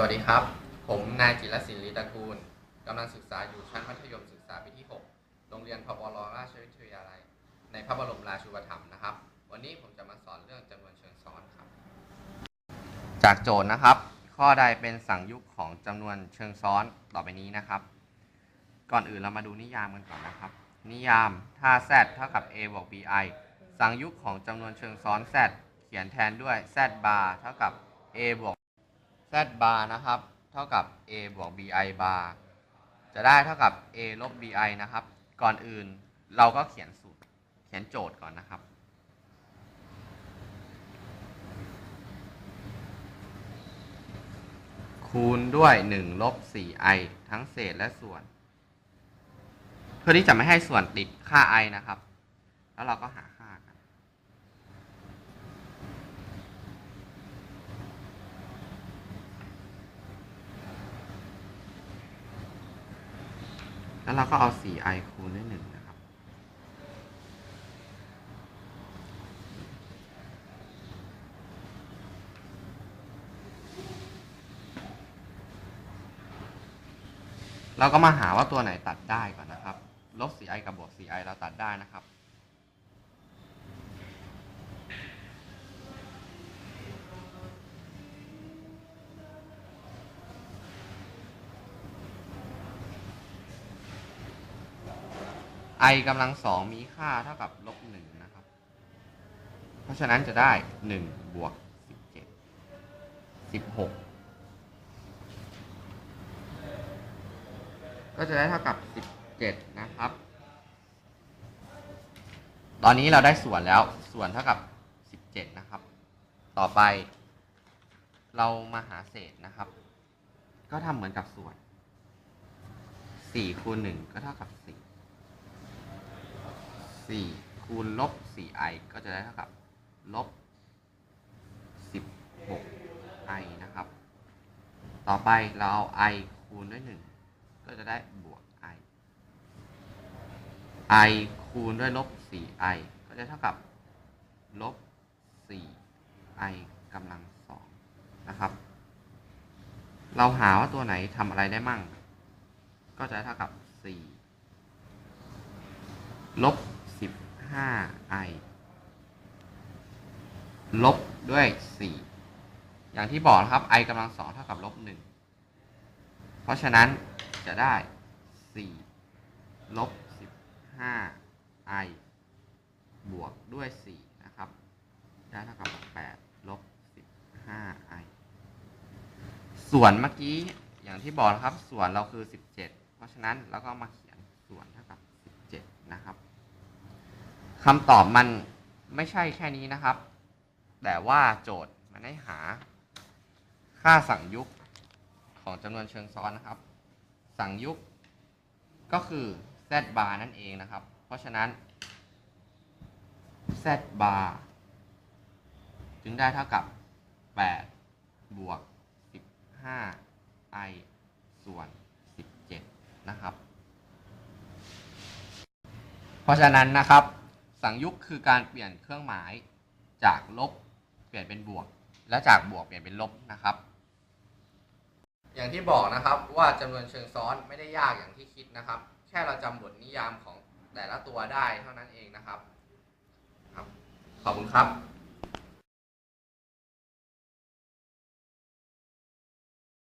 สวัสดีครับ ผมนายจิรศิลป์ลีตะกูลกำลังศึกษาอยู่ชั้นมัธยมศึกษาปีที่ 6 โรงเรียนพบลราชวิทยาลัย ในพระบรมราชูปถัมภ์นะครับ วันนี้ผมจะมาสอนเรื่องจำนวนเชิงซ้อนครับ จากโจทย์นะครับ ข้อใดเป็นสังยุคของจำนวนเชิงซ้อนต่อไปนี้นะครับ ก่อนอื่นเรามาดูนิยามกันก่อนนะครับ นิยามถ้า z เท่ากับ a บวก bi สังยุคของจำนวนเชิงซ้อน z เขียนแทนด้วย z bar เท่ากับ a บวก z bar นะครับ เท่ากับ a บวก bi bar จะได้เท่ากับ a ลบ bi นะครับ ก่อนอื่นเราก็เขียนสูตร เขียนโจทย์ก่อนนะครับ คูณด้วย 1 ลบ 4i ทั้งเศษและส่วน เพื่อที่จะไม่ให้ส่วนติดค่า i นะครับ แล้วเราก็หาค่ากัน แล้วเราก็เอา 4i คูณด้วย1นะครับ เราก็มาหาว่าตัวไหนตัดได้ก่อนนะครับ ลบ 4i กับบวก 4i เราตัดได้นะครับ i กำลังสองมีค่าเท่ากับลบหนึ่งนะครับ เพราะฉะนั้นจะได้หนึ่งบวกสิบเจ็ดสิบหกก็จะได้เท่ากับสิบเจ็ดนะครับ ตอนนี้เราได้ส่วนแล้วส่วนเท่ากับสิบเจ็ดนะครับ ต่อไป เรามาหาเศษนะครับ ก็ทำเหมือนกับส่วนสี่คูณหนึ่งก็เท่ากับสี่ 4 คูณลบ 4i ก็จะได้เท่ากับลบ 16i นะครับ ต่อไปเราเอา i คูณด้วย 1 ก็จะได้บวก i i คูณด้วยลบ 4i ก็จะเท่ากับลบ 4i กำลัง 2 นะครับ เราหาว่าตัวไหนทำอะไรได้มั่ง ก็จะเท่ากับ 4ลบ 15i ลบด้วย 4 อย่างที่บอกนะครับ i กำลังสองเท่ากับลบ1เพราะฉะนั้นจะได้ 4 ลบ 15i บวกด้วย 4 นะครับ ได้เท่ากับ 8 ลบ 15i ส่วนเมื่อกี้อย่างที่บอกนะครับ ส่วนเราคือ 17 เพราะฉะนั้นเราก็มาเขียนส่วนเท่ากับ 17 นะครับ คำตอบมันไม่ใช่แค่นี้นะครับ แต่ว่าโจทย์มันให้หา ค่าสั่งยุคของจำนวนเชิงซ้อนนะครับ สั่งยุคก็คือ z bar นั่นเองนะครับ เพราะฉะนั้น z bar จึงได้เท่ากับ 8 บวก 15i ส่วน 17 นะครับ เพราะฉะนั้นนะครับ สังยุคคือการเปลี่ยนเครื่องหมายจากลบเปลี่ยนเป็นบวก และจากบวกเปลี่ยนเป็นลบนะครับ อย่างที่บอกนะครับว่าจำนวนเชิงซ้อนไม่ได้ยากอย่างที่คิดนะครับ แค่เราจำบทนิยามของแต่ละตัวได้เท่านั้นเองนะครับครับ ขอบคุณครับ